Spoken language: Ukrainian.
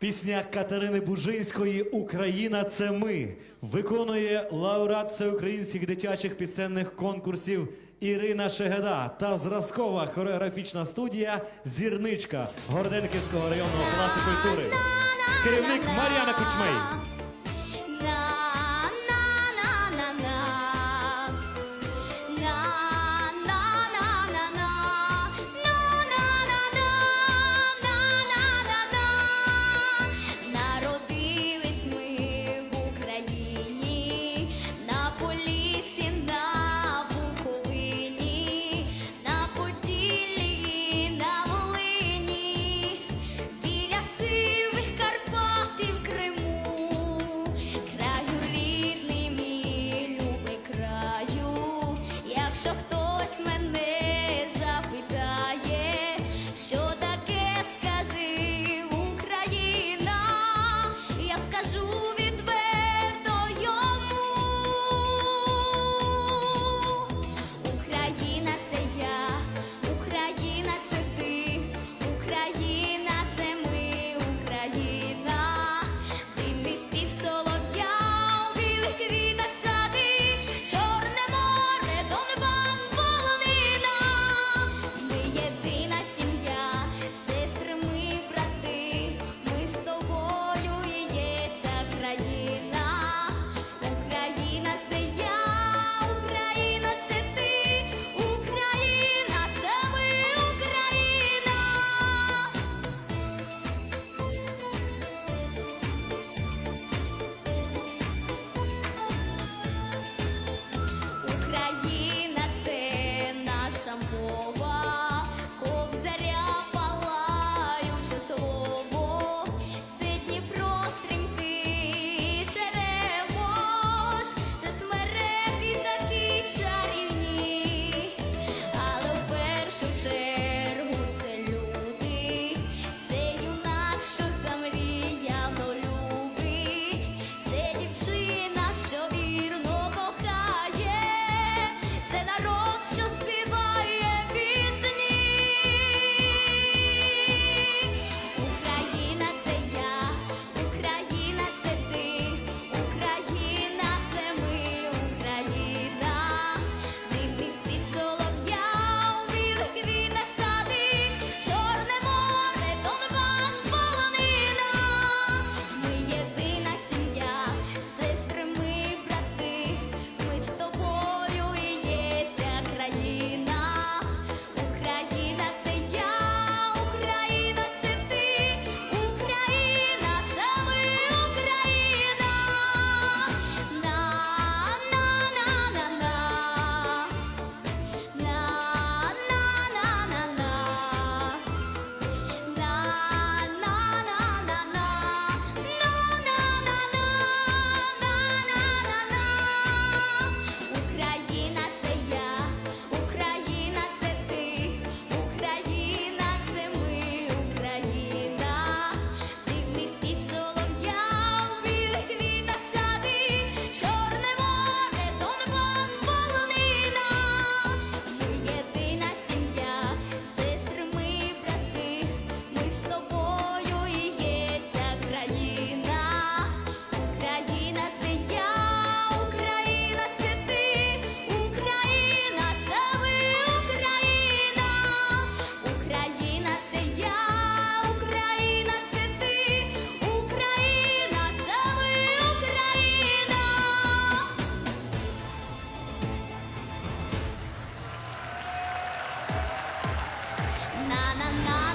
Пісня Катерини Бужинської Україна це ми виконує лауреат всеукраїнських дитячих пісенних конкурсів Ірина Шегеда та зразкова хореографічна студія Зірничка Горденківського районного палацу культури. Керівник Мар'яна Кучмей. що хто. な